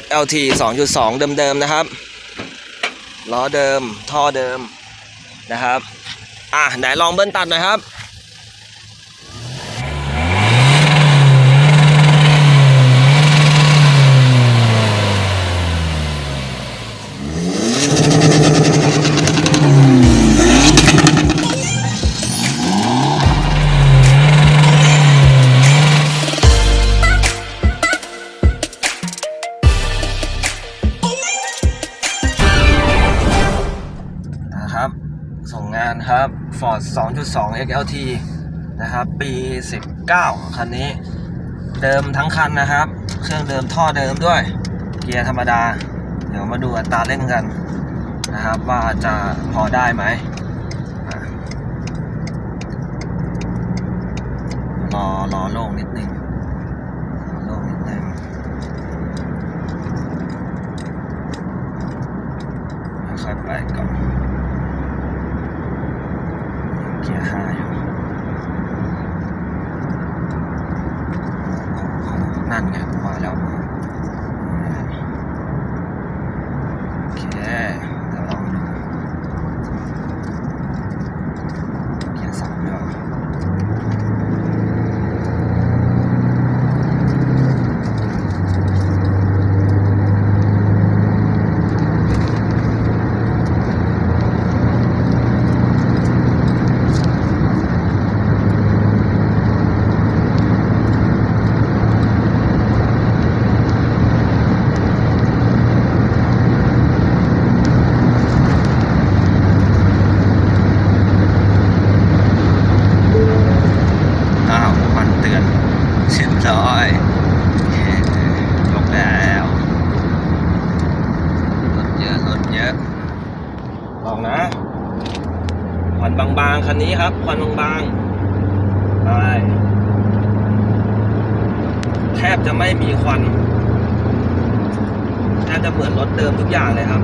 XLT 2.2 เดิมๆนะครับ ล้อเดิม ท่อเดิมนะครับ อะไหนลองเบิ้ลตัดหน่อยครับ ส่งงานครับ Ford 2.2 XLT นะครับ ปี 19 คันนี้ เดิมทั้งคันนะครับ เครื่องเดิมท่อเดิมด้วย เกียร์ธรรมดา เดี๋ยวมาดูอัตราเร่งกันนะครับ ว่าจะพอได้ไหมรอรอโล่งนิดนึงรอโล่งนิดนึงค่อยไปก่อน เกียร์ห้าอยู่นั่นไงมว่าแล้วโอเคเดี๋ยวลองดูเกียร์สามดีกว่าอ้าว มันเตือนเร้อยยกแล้วรถเยอะรถเยอะลองนะควันบางๆคันนี้ครับควันบางๆไปแทบจะไม่มีควันแทบจะเหมือนรถเดิมทุกอย่างเลยครับ